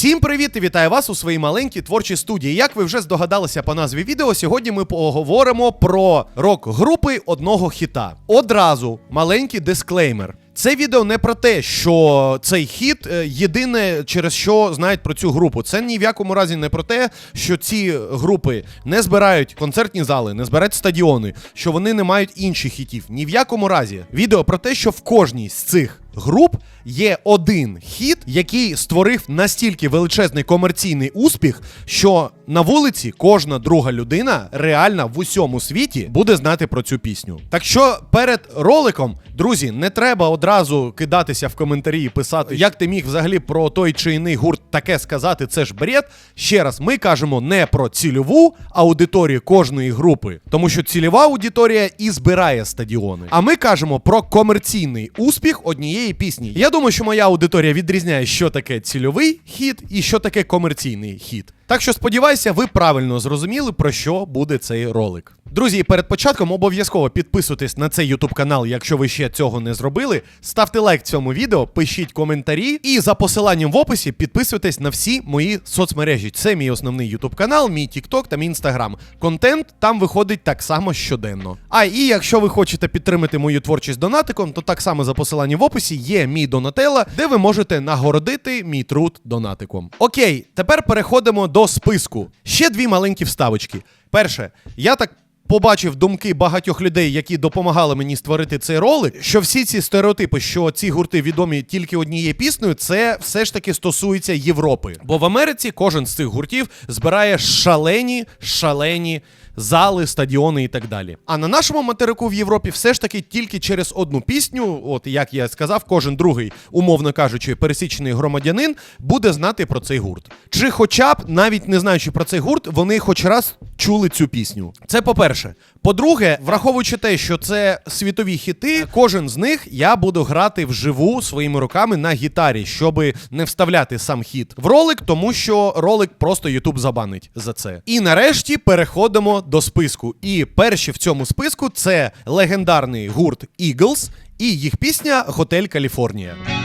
Всім привіт і вітаю вас у своїй маленькій творчій студії. Як ви вже здогадалися по назві відео, сьогодні ми поговоримо про рок-групи одного хіта. Одразу маленький дисклеймер. Це відео не про те, що цей хіт е, єдине, через що знають про цю групу. Це ні в якому разі не про те, що ці групи не збирають концертні зали, не збирають стадіони, що вони не мають інших хітів. Ні в якому разі. Відео про те, що в кожній з цих груп є один хіт, який створив настільки величезний комерційний успіх, що на вулиці кожна друга людина реально в усьому світі буде знати про цю пісню. Так що перед роликом, друзі, не треба одразу кидатися в коментарі і писати, як ти міг взагалі про той чи іний гурт таке сказати. Це ж бред. Ще раз, ми кажемо не про цільову аудиторію кожної групи, тому що цільова аудиторія і збирає стадіони. А ми кажемо про комерційний успіх однієї пісні. Я думаю, що моя аудиторія відрізняє, що таке цільовий хіт і що таке комерційний хіт. Так що сподіваюся, ви правильно зрозуміли, про що буде цей ролик. Друзі, перед початком обов'язково підписуйтесь на цей YouTube канал, якщо ви ще цього не зробили. Ставте лайк цьому відео, пишіть коментарі і за посиланням в описі підписуйтесь на всі мої соцмережі. Це мій основний YouTube канал, мій TikTok та мій Instagram. Контент там виходить так само щоденно. А і якщо ви хочете підтримати мою творчість донатиком, то так само за посиланням в описі є мій донателла, де ви можете нагородити мій труд донатиком. Окей, тепер переходимо до списку. Ще дві маленькі вставочки. Перше, я так. Побачив думки багатьох людей, які допомагали мені створити цей ролик, що всі ці стереотипи, що ці гурти відомі тільки однією піснею, це все ж таки стосується Європи. Бо в Америці кожен з цих гуртів збирає шалені, шалені зали, стадіони і так далі. А на нашому материку в Європі все ж таки тільки через одну пісню, от як я сказав, кожен другий, умовно кажучи, пересічений громадянин буде знати про цей гурт. Чи хоча б, навіть не знаючи про цей гурт, вони хоч раз чули цю пісню. Це по-перше. По-друге, враховуючи те, що це світові хіти, кожен з них я буду грати вживу своїми руками на гітарі, щоб не вставляти сам хіт в ролик, тому що ролик просто Ютуб забанить за це. І нарешті переходимо до списку. І перші в цьому списку це легендарний гурт Eagles і їх пісня Готель Каліфорнія.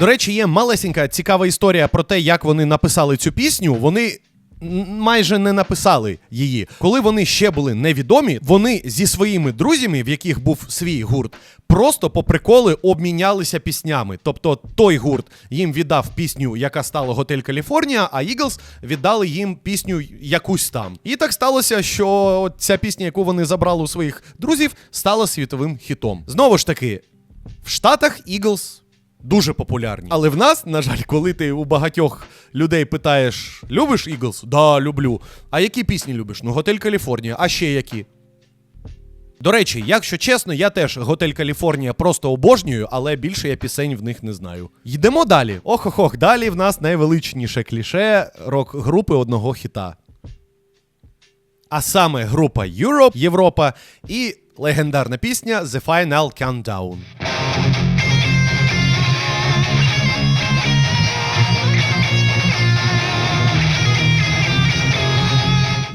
До речі, є малесенька цікава історія про те, як вони написали цю пісню. Вони майже не написали її. Коли вони ще були невідомі, вони зі своїми друзями, в яких був свій гурт, просто по приколи обмінялися піснями. Тобто той гурт їм віддав пісню, яка стала Готель Каліфорнія, а Eagles віддали їм пісню якусь там. І так сталося, що ця пісня, яку вони забрали у своїх друзів, стала світовим хітом. Знову ж таки, в Штатах Eagles дуже популярні. Але в нас, на жаль, коли ти у багатьох людей питаєш: любиш Eagles? Да, люблю. А які пісні любиш? Ну, Готель Каліфорнія, а ще які? До речі, якщо чесно, я теж Готель Каліфорнія просто обожнюю, але більше я пісень в них не знаю. Йдемо далі. Ох-ох-ох, далі в нас найвеличніше кліше рок-групи одного хіта. А саме група Europe, Європа і легендарна пісня The Final Countdown.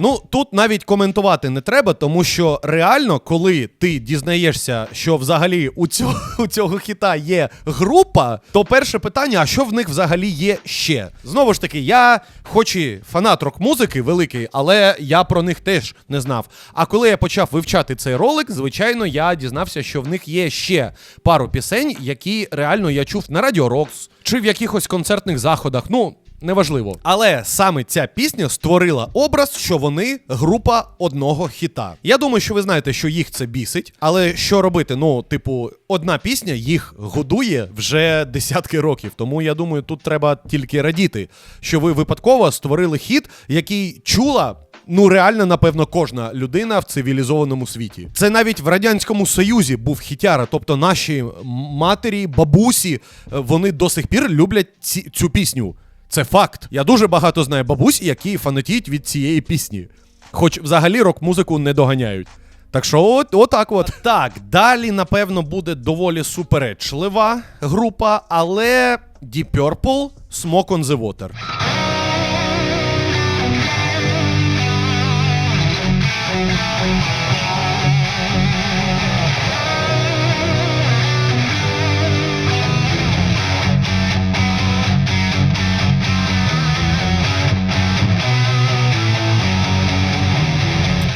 Ну тут навіть коментувати не треба, тому що реально, коли ти дізнаєшся, що взагалі у цього, у цього хіта є група, то перше питання: а що в них взагалі є ще? Знову ж таки, я, хоч і фанат рок-музики великий, але я про них теж не знав. А коли я почав вивчати цей ролик, звичайно, я дізнався, що в них є ще пару пісень, які реально я чув на Радіо Рокс чи в якихось концертних заходах. Ну. Неважливо. Але саме ця пісня створила образ, що вони група одного хіта. Я думаю, що ви знаєте, що їх це бісить, але що робити? Ну, типу, одна пісня їх годує вже десятки років. Тому я думаю, тут треба тільки радіти, що ви випадково створили хіт, який чула. Ну, реально, напевно, кожна людина в цивілізованому світі. Це навіть в радянському союзі був хітяра. Тобто наші матері, бабусі, вони до сих пір люблять ці, цю пісню. Це факт. Я дуже багато знаю бабусь, які фанатіють від цієї пісні. Хоч взагалі рок-музику не доганяють. Так що, от, отак от. Так, далі, напевно, буде доволі суперечлива група, але Deep Purple Smoke on the Water.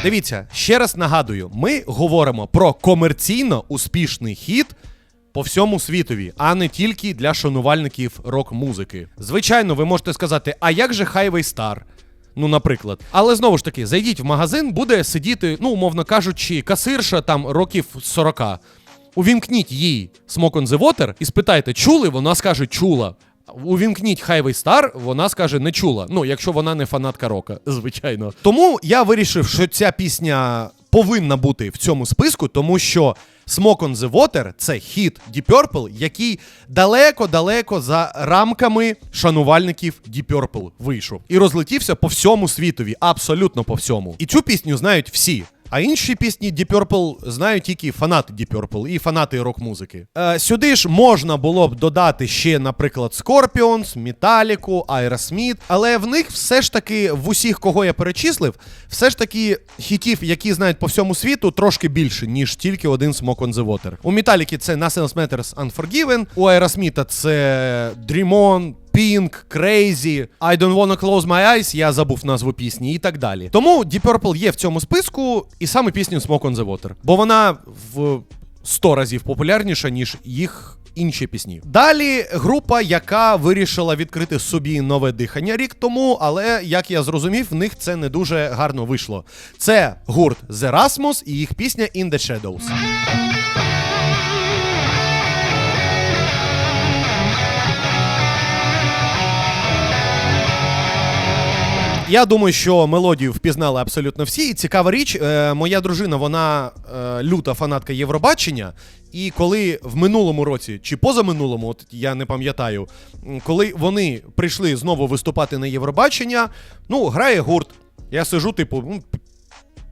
Дивіться, ще раз нагадую: ми говоримо про комерційно успішний хіт по всьому світові, а не тільки для шанувальників рок-музики. Звичайно, ви можете сказати, а як же Highway Star? Ну, наприклад. Але знову ж таки, зайдіть в магазин, буде сидіти, ну, умовно кажучи, касирша там років 40. Увімкніть їй Smoke on the Water і спитайте, чули? Вона скаже, чула. Увімкніть Highway Star, вона скаже не чула. Ну, якщо вона не фанатка рока, звичайно. Тому я вирішив, що ця пісня повинна бути в цьому списку, тому що Smoke on the Water це хіт Deep Purple, який далеко-далеко за рамками шанувальників Deep Purple вийшов і розлетівся по всьому світові, абсолютно по всьому. І цю пісню знають всі. А інші пісні Deep Purple знають тільки фанати Deep Purple і фанати рок-музики. Е, сюди ж можна було б додати ще, наприклад, Scorpions, Metallica, Aerosmith, але в них все ж таки, в усіх, кого я перечислив, все ж таки хітів, які знають по всьому світу, трошки більше, ніж тільки один Smoke on the Water. У Metallica це Nothing Matters Unforgiven, у Aerosmith це Dream On, Pink, Crazy, I Don't Wanna Close My Eyes, я забув назву пісні і так далі. Тому Deep Purple є в цьому списку, і саме пісню Smoke on the Water. Бо вона в 100 разів популярніша, ніж їх інші пісні. Далі група, яка вирішила відкрити собі нове дихання рік тому, але як я зрозумів, в них це не дуже гарно вийшло. Це гурт The Rasmus і їх пісня In the Shadows. Я думаю, що мелодію впізнали абсолютно всі. І цікава річ, е, моя дружина, вона е, люта фанатка Євробачення. І коли в минулому році чи позаминулому, от я не пам'ятаю, коли вони прийшли знову виступати на Євробачення, ну, грає гурт. Я сижу, типу,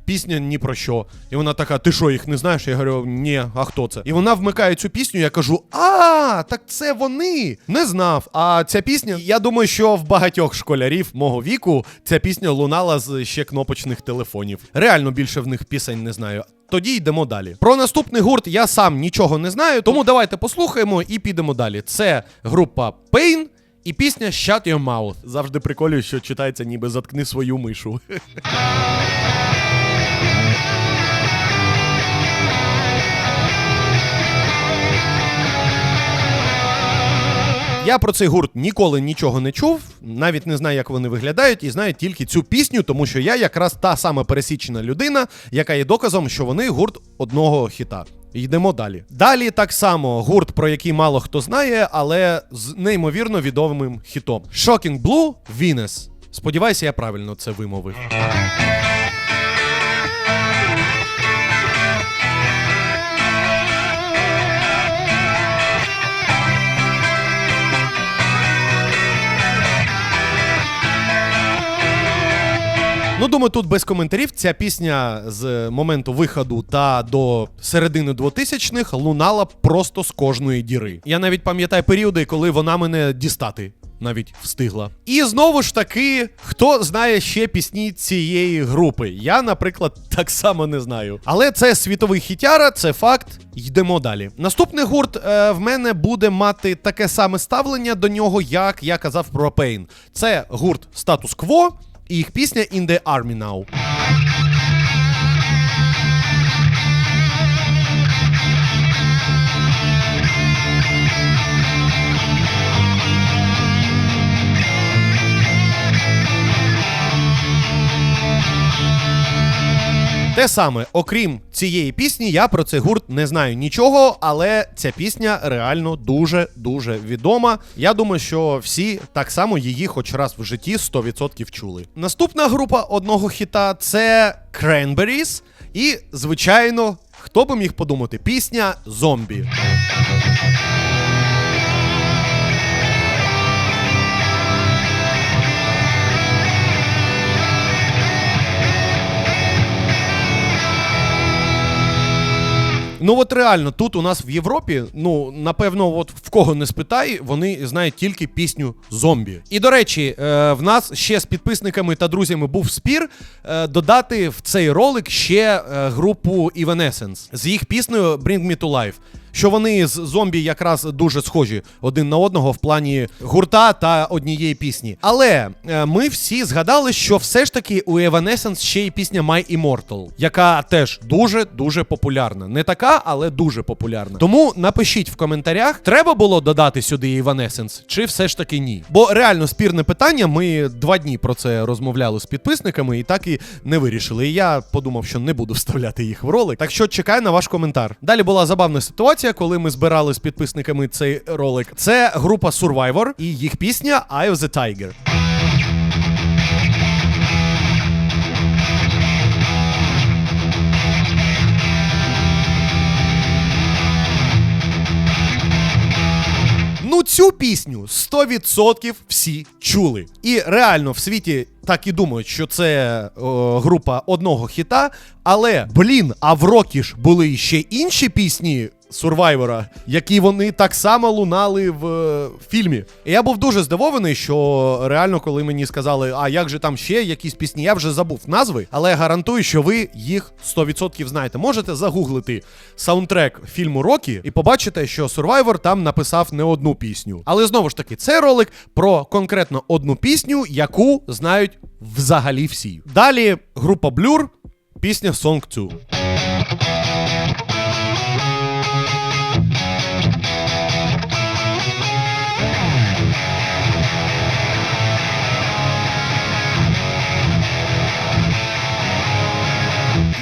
пісня ні про що. І вона така: ти що, їх не знаєш? Я говорю, ні, а хто це? І вона вмикає цю пісню, я кажу: А, так це вони! Не знав. А ця пісня, я думаю, що в багатьох школярів мого віку ця пісня лунала з ще кнопочних телефонів. Реально більше в них пісень не знаю. Тоді йдемо далі. Про наступний гурт я сам нічого не знаю, тому давайте послухаємо і підемо далі. Це група Pain і пісня Shut Your Mouth. Завжди приколюю, що читається ніби заткни свою мишу. Я про цей гурт ніколи нічого не чув, навіть не знаю, як вони виглядають, і знаю тільки цю пісню, тому що я якраз та сама пересічена людина, яка є доказом, що вони гурт одного хіта. Йдемо далі. Далі так само гурт, про який мало хто знає, але з неймовірно відомим хітом. Shocking Blue Venus. Сподіваюся, я правильно це вимовив. Думаю, тут без коментарів. Ця пісня з моменту виходу та до середини 2000-х лунала просто з кожної діри. Я навіть пам'ятаю періоди, коли вона мене дістати. Навіть встигла. І знову ж таки, хто знає ще пісні цієї групи? Я, наприклад, так само не знаю. Але це світовий хітяра, це факт. Йдемо далі. Наступний гурт е, в мене буде мати таке саме ставлення до нього, як я казав про Pain. Це гурт Quo і їх пісня In the Army Now. Те саме, окрім цієї пісні, я про цей гурт не знаю нічого, але ця пісня реально дуже дуже відома. Я думаю, що всі так само її хоч раз в житті 100% чули. Наступна група одного хіта це Cranberries. І, звичайно, хто би міг подумати, пісня Зомбі. Ну от реально, тут у нас в Європі, ну напевно, от в кого не спитай, вони знають тільки пісню зомбі. І до речі, е, в нас ще з підписниками та друзями був спір е, додати в цей ролик ще е, групу Evanescence з їх піснею Bring Me to Life. Що вони з зомбі якраз дуже схожі один на одного в плані гурта та однієї пісні. Але е, ми всі згадали, що все ж таки у Evanescence ще є пісня My Immortal, яка теж дуже дуже популярна. Не така, але дуже популярна. Тому напишіть в коментарях, треба було додати сюди Evanescence, чи все ж таки ні. Бо реально спірне питання. Ми два дні про це розмовляли з підписниками і так і не вирішили. І я подумав, що не буду вставляти їх в ролик. Так що чекаю на ваш коментар. Далі була забавна ситуація, коли ми збирали з підписниками цей ролик. Це група Survivor і їх пісня Eye of the Tiger. Ну, цю пісню 100% всі чули. І реально в світі так і думають, що це о, група одного хіта. Але, блін, а в рокі ж були ще інші пісні Сурвайвора, які вони так само лунали в е, фільмі. І я був дуже здивований, що реально, коли мені сказали, а як же там ще якісь пісні, я вже забув назви, але гарантую, що ви їх 100% знаєте. Можете загуглити саундтрек фільму Рокі і побачите, що Survivor там написав не одну пісню. Але знову ж таки, це ролик про конкретно одну пісню, яку знають взагалі всі. Далі група Blur, пісня Song 2.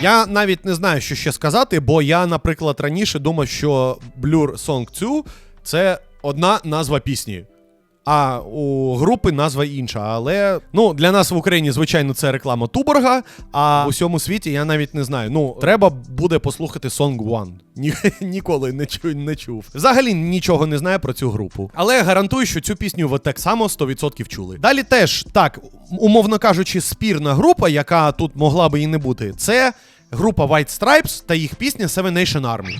Я навіть не знаю, що ще сказати, бо я, наприклад, раніше думав, що Blur Song 2 це одна назва пісні. А у групи назва інша. Але ну для нас в Україні, звичайно, це реклама Туборга. А у всьому світі я навіть не знаю. Ну, треба буде послухати Song One. Ні, ніколи не чув, не чув. Взагалі нічого не знаю про цю групу. Але гарантую, що цю пісню ви так само 100% чули. Далі теж так, умовно кажучи, спірна група, яка тут могла би і не бути, це група White Stripes та їх пісня Seven Nation Army.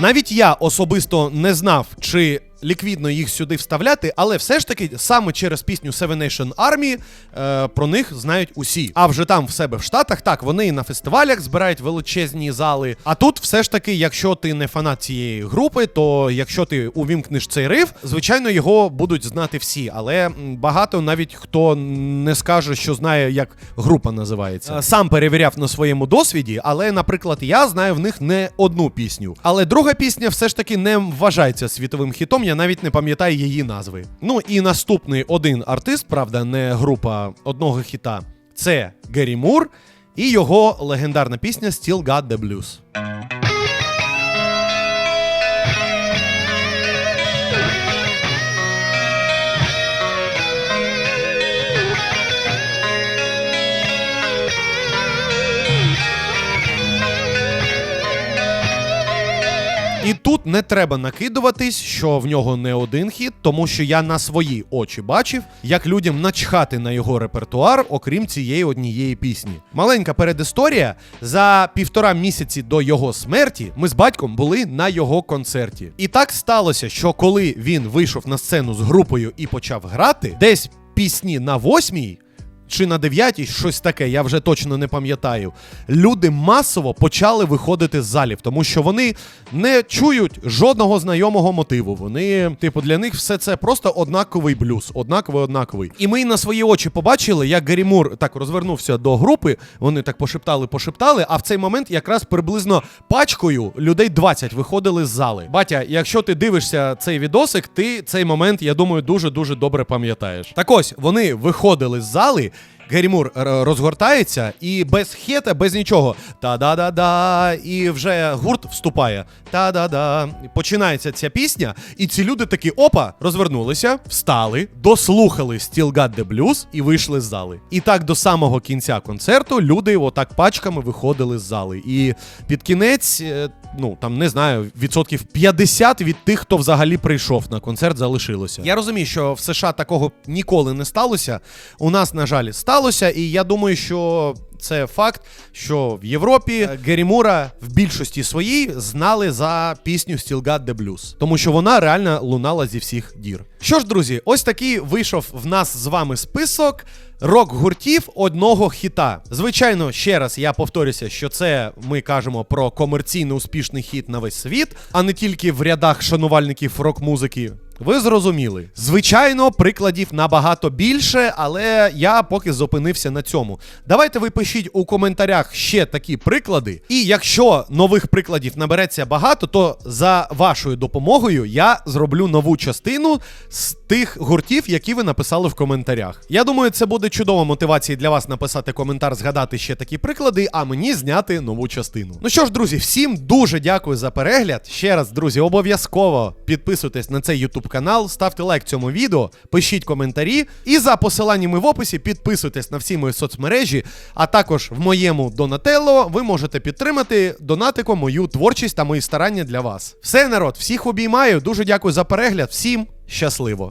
Навіть я особисто не знав, чи ліквідно їх сюди вставляти, але все ж таки саме через пісню Seven Nation Army е, про них знають усі. А вже там в себе в Штатах, так, вони і на фестивалях збирають величезні зали. А тут все ж таки, якщо ти не фанат цієї групи, то якщо ти увімкнеш цей риф, звичайно, його будуть знати всі. Але багато навіть хто не скаже, що знає, як група називається. Е, Сам перевіряв на своєму досвіді, але, наприклад, я знаю в них не одну пісню. Але друга пісня все ж таки не вважається світовим хітом. Я навіть не пам'ятаю її назви. Ну і наступний один артист, правда, не група одного хіта. Це Гері Мур і його легендарна пісня Still Got the Blues. Тут не треба накидуватись, що в нього не один хіт, тому що я на свої очі бачив, як людям начхати на його репертуар, окрім цієї однієї пісні. Маленька передісторія. За півтора місяці до його смерті ми з батьком були на його концерті. І так сталося, що коли він вийшов на сцену з групою і почав грати, десь пісні на восьмій. Чи на дев'ятій щось таке, я вже точно не пам'ятаю. Люди масово почали виходити з залів, тому що вони не чують жодного знайомого мотиву. Вони, типу, для них все це просто однаковий блюз, однаковий, однаковий. І ми на свої очі побачили, як Гаррі Мур так розвернувся до групи. Вони так пошептали, пошептали. А в цей момент якраз приблизно пачкою людей 20 виходили з зали. Батя, якщо ти дивишся цей відосик, ти цей момент, я думаю, дуже дуже добре пам'ятаєш. Так ось вони виходили з зали. Гері Мур р- розгортається і без хета, без нічого. Та-да-да-да. І вже гурт вступає. Та-да-да. Починається ця пісня, і ці люди такі опа, розвернулися, встали, дослухали Still Got the Blues і вийшли з зали. І так до самого кінця концерту люди отак пачками виходили з зали. І під кінець, е, ну там не знаю, відсотків 50 від тих, хто взагалі прийшов на концерт, залишилося. Я розумію, що в США такого ніколи не сталося. У нас, на жаль, сталося, і я думаю, що це факт, що в Європі Гері Мура в більшості своїй знали за пісню Still Got The Blues, тому що вона реально лунала зі всіх дір. Що ж, друзі, ось такий вийшов в нас з вами список рок-гуртів одного хіта. Звичайно, ще раз я повторюся, що це ми кажемо про комерційно успішний хіт на весь світ, а не тільки в рядах шанувальників рок-музики. Ви зрозуміли. Звичайно, прикладів набагато більше, але я поки зупинився на цьому. Давайте ви пишіть у коментарях ще такі приклади. І якщо нових прикладів набереться багато, то за вашою допомогою я зроблю нову частину з тих гуртів, які ви написали в коментарях. Я думаю, це буде чудова мотивація для вас написати коментар, згадати ще такі приклади, а мені зняти нову частину. Ну що ж, друзі, всім дуже дякую за перегляд. Ще раз, друзі, обов'язково підписуйтесь на цей YouTube канал, ставте лайк цьому відео, пишіть коментарі. І за посиланнями в описі підписуйтесь на всі мої соцмережі, а також в моєму Донателло ви можете підтримати донатиком мою творчість та мої старання для вас. Все, народ, всіх обіймаю. Дуже дякую за перегляд. Всім щасливо!